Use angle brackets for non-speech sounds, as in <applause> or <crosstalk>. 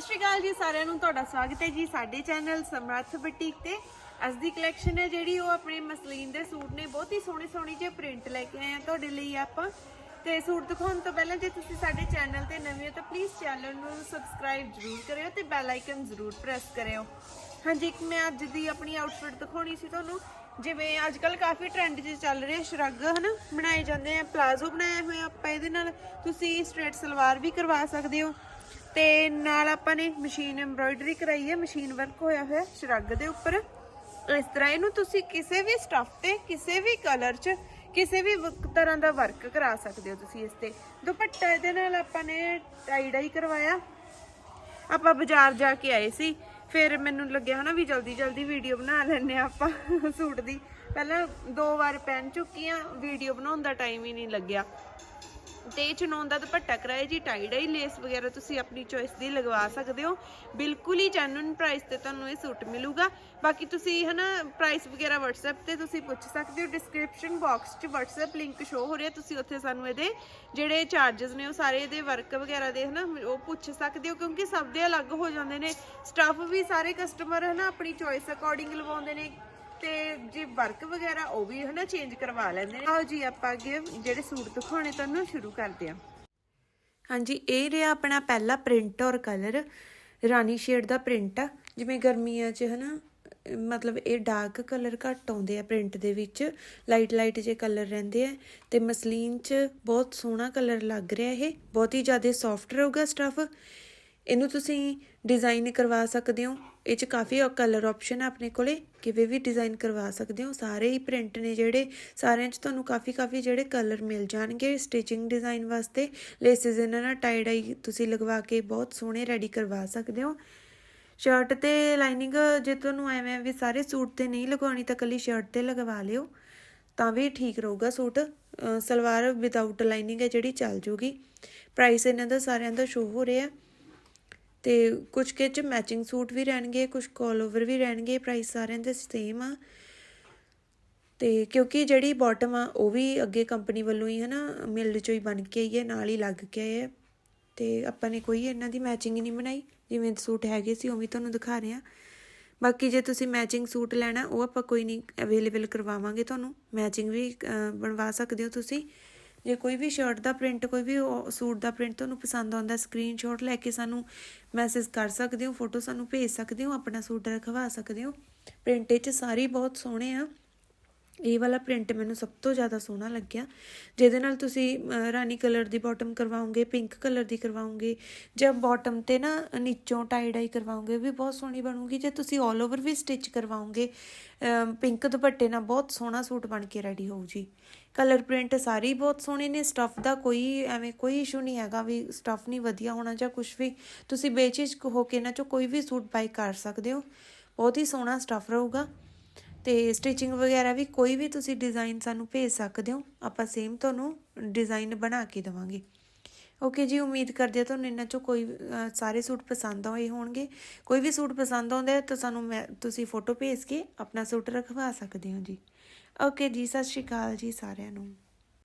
ਸਤਿ ਸ਼੍ਰੀ ਅਕਾਲ ਜੀ, ਸਾਰਿਆਂ ਨੂੰ ਤੁਹਾਡਾ ਸਵਾਗਤ ਹੈ ਜੀ ਸਾਡੇ ਚੈਨਲ ਸਮਰੱਥ ਬੁਟੀਕ ਤੇ। ਅੱਜ ਦੀ ਕਲੈਕਸ਼ਨ ਹੈ ਜਿਹੜੀ ਉਹ ਆਪਣੇ ਮਸਲੀਨ ਦੇ ਸੂਟ ਨੇ। ਬਹੁਤ ਹੀ ਸੋਹਣੇ ਸੋਹਣੇ ਜਿਹੇ ਪ੍ਰਿੰਟ ਲੈ ਕੇ ਆਏ ਆ ਤੁਹਾਡੇ ਲਈ ਆਪਾਂ। ਤੇ ਸੂਟ ਦਿਖਾਉਣ ਤੋਂ ਪਹਿਲਾਂ ਜੇ ਤੁਸੀਂ ਸਾਡੇ ਚੈਨਲ ਤੇ ਨਵੇਂ ਹੋ ਤਾਂ ਪਲੀਜ਼ ਚੈਨਲ ਨੂੰ ਸਬਸਕ੍ਰਾਈਬ ਜ਼ਰੂਰ ਕਰਿਓ ਤੇ ਬੈਲ ਆਈਕਨ ਜ਼ਰੂਰ ਪ੍ਰੈਸ ਕਰਿਓ। ਹਾਂਜੀ, ਇੱਕ ਮੈਂ ਅੱਜ ਦੀ ਆਪਣੀ ਆਊਟਫਿਟ ਦਿਖਾਉਣੀ ਸੀ ਤੁਹਾਨੂੰ। ਜਿਵੇਂ ਅੱਜ ਕੱਲ ਕਾਫੀ ਟ੍ਰੈਂਡ 'ਚ ਚੱਲ ਰਿਹਾ ਸ਼ਰਗ, ਹਨਾ? ਬਣਾਏ ਜਾਂਦੇ ਆ ਪਲਾਜ਼ੋ ਬਣਾਏ ਹੋਇਆ ਆਪਾਂ ਇਹਦੇ ਨਾਲ। ਤੁਸੀਂ ਸਟ੍ਰੇਟ ਸਲਵਾਰ ਵੀ ਕਰਵਾ ਸਕਦੇ ਹੋ। ਤੇ ਨਾਲ ਆਪਾਂ ਨੇ ਮਸ਼ੀਨ ਐਮਬ੍ਰੋਇਡਰੀ ਕਰਾਈ ਹੈ, ਮਸ਼ੀਨ ਵਰਕ ਹੋਇਆ ਹੋਇਆ ਸ਼ਰਗ ਦੇ ਉੱਪਰ। ਇਸ ਤਰ੍ਹਾਂ ਇਹਨੂੰ ਤੁਸੀਂ ਕਿਸੇ ਵੀ ਸਟਫ ਤੇ, ਕਿਸੇ ਵੀ ਕਲਰ 'ਚ, ਕਿਸੇ ਵੀ ਤਰ੍ਹਾਂ ਦਾ ਵਰਕ ਕਰਾ ਸਕਦੇ ਹੋ ਤੁਸੀਂ ਇਸ ਤੇ। ਦੁਪੱਟਾ ਇਹਦੇ ਨਾਲ ਆਪਾਂ ਨੇ ਟਾਈ ਡਾਈ ਕਰਵਾਇਆ। ਆਪਾਂ ਬਾਜ਼ਾਰ ਜਾ ਕੇ ਆਏ ਸੀ। ਫਿਰ ਮੈਨੂੰ ਲੱਗਿਆ ਹਨਾ ਵੀ ਜਲਦੀ ਜਲਦੀ ਵੀਡੀਓ ਬਣਾ ਲੈਣੇ ਆਪਾਂ <laughs> ਸੂਟ ਦੀ। ਪਹਿਲਾਂ ਦੋ ਵਾਰ ਪਹਿਨ ਚੁੱਕੀ ਆ ਵੀਡੀਓ ਬਣਾਉਣ ਦਾ ਟਾਈਮ ਹੀ ਨਹੀਂ ਲੱਗਿਆ। ਤੇ ਚਨੌਨ ਦਾ ਦੁਪੱਟਾ ਕਰਾਇਆ ਜੀ ਟਾਈ ਡਾਈ ਲੇਸ ਵਗੈਰਾ ਤੁਸੀਂ ਆਪਣੀ ਚੋਇਸ ਦੀ ਲਗਵਾ ਸਕਦੇ ਹੋ। ਬਿਲਕੁਲ ਹੀ ਜੈਨੂਨ ਪ੍ਰਾਈਸ ਤੇ ਤੁਹਾਨੂੰ ਇਹ ਸੂਟ ਮਿਲੂਗਾ। ਬਾਕੀ ਤੁਸੀਂ ਹਨਾ ਪ੍ਰਾਈਸ ਵਗੈਰਾ WhatsApp ਤੇ ਤੁਸੀਂ ਪੁੱਛ ਸਕਦੇ ਹੋ ਡਿਸਕ੍ਰਿਪਸ਼ਨ ਬਾਕਸ 'ਚ WhatsApp ਲਿੰਕ ਸ਼ੋ ਹੋ ਰਿਹਾ, ਤੁਸੀਂ ਉੱਥੇ ਸਾਨੂੰ ਇਹਦੇ ਜਿਹੜੇ ਚਾਰजेस ਨੇ ਉਹ ਸਾਰੇ ਇਹਦੇ ਵਰਕ ਵਗੈਰਾ ਦੇ ਹਨਾ, ਉਹ ਪੁੱਛ ਸਕਦੇ ਹੋ, ਕਿਉਂਕਿ ਸਭ ਦੇ ਅਲੱਗ ਹੋ ਜਾਂਦੇ ਨੇ। ਸਟਾਫ ਵੀ ਸਾਰੇ ਕਸਟਮਰ ਹਨਾ, ਆਪਣੀ ਚੋਇਸ ਅਕੋਰਡਿੰਗ ਲਵਾਉਂਦੇ ਨੇ। ਤੇ ਜੇ ਵਰਕ ਵਗੈਰਾ ਉਹ ਵੀ ਹਨਾ ਚੇਂਜ ਕਰਵਾ ਲੈਂਦੇ ਨੇ। ਆਓ ਜੀ ਆਪਾਂ ਅੱਗੇ ਜਿਹੜੇ ਸੂਟ ਦਿਖਾਉਣੇ ਤੁਹਾਨੂੰ ਸ਼ੁਰੂ ਕਰਦੇ ਹਾਂ। ਹਾਂਜੀ, ਇਹ ਰਿਹਾ ਆਪਣਾ ਪਹਿਲਾ ਪ੍ਰਿੰਟ ਔਰ ਕਲਰ ਰਾਣੀ ਸ਼ੇਡ ਦਾ ਪ੍ਰਿੰਟ ਆ ਜਿਵੇਂ ਗਰਮੀਆਂ 'ਚ ਹਨਾ ਅਹ ਮਤਲਬ ਇਹ ਡਾਰਕ ਕਲਰ ਘੱਟ ਆਉਂਦੇ ਆ ਪ੍ਰਿੰਟ ਦੇ ਵਿੱਚ। ਲਾਈਟ ਲਾਈਟ ਜੇ ਕਲਰ ਰਹਿੰਦੇ ਆ ਤੇ ਮਸਲੀਨ 'ਚ ਬਹੁਤ ਸੋਹਣਾ ਕਲਰ ਲੱਗ ਰਿਹਾ ਇਹ। ਬਹੁਤ ਹੀ ਜ਼ਿਆਦਾ ਸੌਫਟ ਰਹੂਗਾ ਸਟਫ ਇਹਨੂੰ ਤੁਸੀਂ ਡਿਜ਼ਾਈਨ ਕਰਵਾ ਸਕਦੇ ਹੋ। ਇਹ 'ਚ ਕਾਫੀ ਕਲਰ ਆਪਸ਼ਨ ਆ ਆਪਣੇ ਕੋਲੇ। ਕਿਵੇਂ ਵੀ ਡਿਜ਼ਾਈਨ ਕਰਵਾ ਸਕਦੇ ਹੋ। ਸਾਰੇ ਹੀ ਪ੍ਰਿੰਟ ਨੇ ਜਿਹੜੇ। ਸਾਰਿਆਂ 'ਚ ਤੁਹਾਨੂੰ ਕਾਫੀ ਕਾਫੀ ਜਿਹੜੇ ਕਲਰ ਮਿਲ ਜਾਣਗੇ ਸਟਿਚਿੰਗ ਡਿਜ਼ਾਈਨ ਵਾਸਤੇ। ਲੇਸਿਸ ਇਹਨਾਂ ਨਾਲ ਟਾਈ ਡਾਈ ਤੁਸੀਂ ਲਗਵਾ ਕੇ ਬਹੁਤ ਸੋਹਣੇ ਰੈਡੀ ਕਰਵਾ ਸਕਦੇ ਹੋ। ਸ਼ਰਟ ਤੇ ਲਾਈਨਿੰਗ ਜੇ ਤੁਹਾਨੂੰ ਐਵੇਂ ਵੀ ਸਾਰੇ ਸੂਟ ਤੇ ਨਹੀਂ ਲਗਵਾਉਣੀ ਤਾਂ ਕੱਲੀ ਸ਼ਰਟ ਤੇ ਲਗਵਾ ਲਿਓ। ਤਾਂ ਵੀ ਠੀਕ ਰਹੂਗਾ ਸੂਟ। ਸਲਵਾਰ ਵਿਦਆਊਟ ਲਾਈਨਿੰਗ ਹੈ ਜਿਹੜੀ ਚੱਲ ਜੂਗੀ। ਪ੍ਰਾਈਸ ਇਹਨਾਂ ਦਾ ਸਾਰਿਆਂ ਦਾ ਸ਼ੋ ਹੋ ਰਿਹਾ। ਤੇ ਕੁਝ ਕੇ ਚ ਮੈਚਿੰਗ ਸੂਟ ਵੀ ਰਹਿਣਗੇ ਕੁਝ ਕਾਲ ਓਵਰ ਵੀ ਰਹਿਣਗੇ ਪ੍ਰਾਈਸ ਸਾਰਿਆਂ ਦੇ ਸੇਮ ਆ। ਤੇ ਕਿਉਂਕਿ ਜਿਹੜੀ ਬਾਟਮ ਆ, ਉਹ ਵੀ ਅੱਗੇ ਕੰਪਨੀ ਵੱਲੋਂ ਹੀ ਹਨਾ ਮਿਲ ਚੋਂ ਹੀ ਬਣ ਕੇ ਆਈ ਹੈ, ਨਾਲ ਹੀ ਲੱਗ ਕੇ ਆਏ ਹੈ ਤੇ ਆਪਾਂ ਨੇ ਕੋਈ ਇਹਨਾਂ ਦੀ ਮੈਚਿੰਗ ਨਹੀਂ ਬਣਾਈ, ਜਿਵੇਂ ਸੂਟ ਹੈਗੇ ਸੀ ਉਵੇਂ ਤੁਹਾਨੂੰ ਦਿਖਾ ਰਹੇ ਆ। ਬਾਕੀ ਜੇ ਤੁਸੀਂ ਮੈਚਿੰਗ ਸੂਟ ਲੈਣਾ, ਉਹ ਆਪਾਂ ਕੋਈ ਨਹੀਂ ਅਵੇਲੇਬਲ ਕਰਵਾਵਾਂਗੇ ਤੁਹਾਨੂੰ। ਮੈਚਿੰਗ ਵੀ ਬਣਵਾ ਸਕਦੇ ਹੋ ਤੁਸੀਂ। ਜੇ ਕੋਈ ਵੀ ਸ਼ਰਟ ਦਾ ਪ੍ਰਿੰਟ ਕੋਈ ਵੀ ਸੂਟ ਦਾ ਪ੍ਰਿੰਟ ਤੁਹਾਨੂੰ ਪਸੰਦ ਆਉਂਦਾ ਸਕਰੀਨਸ਼ਾਟ ਲੈ ਕੇ ਸਾਨੂੰ ਮੈਸੇਜ ਕਰ ਸਕਦੇ ਹੋ ਫੋਟੋ ਸਾਨੂੰ ਭੇਜ ਸਕਦੇ ਹੋ, ਆਪਣਾ ਸੂਟ ਰਖਵਾ ਸਕਦੇ ਹੋ। ਪ੍ਰਿੰਟ 'ਚ ਸਾਰੇ ਬਹੁਤ ਸੋਹਣੇ ਆ। ਇਹ ਵਾਲਾ ਪ੍ਰਿੰਟ ਮੈਨੂੰ ਸਭ ਤੋਂ ਜ਼ਿਆਦਾ ਸੋਹਣਾ ਲੱਗਿਆ। ਜਿਹਦੇ ਨਾਲ ਤੁਸੀਂ ਰਾਣੀ ਕਲਰ ਦੀ ਬਾਟਮ ਕਰਵਾਉਂਗੇ ਪਿੰਕ ਕਲਰ ਦੀ ਕਰਵਾਉਂਗੇ ਜਾਂ ਬਾਟਮ ਤੇ ਨਾ ਨੀਚੋਂ ਟਾਈ ਡਾਈ ਕਰਵਾਉਂਗੇ ਉਹ ਵੀ ਬਹੁਤ ਸੋਹਣੀ ਬਣੂਗੀ। ਜੇ ਤੁਸੀਂ 올 ਓਵਰ ਵੀ ਸਟਿਚ ਕਰਵਾਉਂਗੇ ਪਿੰਕ ਦੁਪੱਟੇ ਨਾਲ ਬਹੁਤ ਸੋਹਣਾ ਸੂਟ ਬਣ ਕੇ ਰੈਡੀ ਹੋਊ ਜੀ। ਕਲਰ ਪ੍ਰਿੰਟ ਸਾਰੇ ਬਹੁਤ ਸੋਹਣੇ ਨੇ ਸਟਫ ਦਾ ਕੋਈ ਐਵੇਂ ਕੋਈ ਇਸ਼ੂ ਨਹੀਂ ਹੈਗਾ ਵੀ ਸਟਫ ਨਹੀਂ ਵਧੀਆ ਹੋਣਾ ਜਾਂ ਕੁਝ ਵੀ। ਤੁਸੀਂ ਬੇਚਿਜਕ ਹੋ ਕੇ ਇਹਨਾਂ ਚੋਂ ਕੋਈ ਵੀ ਸੂਟ ਬਾਈ ਕਰ ਸਕਦੇ ਹੋ। ਬਹੁਤ ਹੀ ਸੋਹਣਾ ਸਟਫ ਰਹੂਗਾ। ਤੇ ਸਟਿਚਿੰਗ ਵਗੈਰਾ ਵੀ ਕੋਈ ਵੀ ਤੁਸੀਂ ਡਿਜ਼ਾਈਨ ਸਾਨੂੰ ਭੇਜ ਸਕਦੇ ਹੋ। ਆਪਾਂ ਸੇਮ ਤੁਹਾਨੂੰ ਡਿਜ਼ਾਈਨ ਬਣਾ ਕੇ ਦੇਵਾਂਗੇ। ਓਕੇ ਜੀ ਉਮੀਦ ਕਰਦੇ ਹਾਂ ਤੁਹਾਨੂੰ ਇਹਨਾਂ ਚੋਂ ਕੋਈ ਅਹ, ਸਾਰੇ ਸੂਟ ਪਸੰਦ ਆਏ ਹੋਣਗੇ। ਕੋਈ ਵੀ ਸੂਟ ਪਸੰਦ ਆਉਂਦਾ ਹੈ ਤਾਂ ਸਾਨੂੰ ਮੈਂ ਤੁਸੀਂ ਫੋਟੋ ਭੇਜ ਕੇ ਆਪਣਾ ਸੂਟ ਰਖਵਾ ਸਕਦੇ ਹੋ ਜੀ। ਓਕੇ ਜੀ ਸਤਿ ਸ਼੍ਰੀ ਅਕਾਲ ਜੀ ਸਾਰਿਆਂ ਨੂੰ।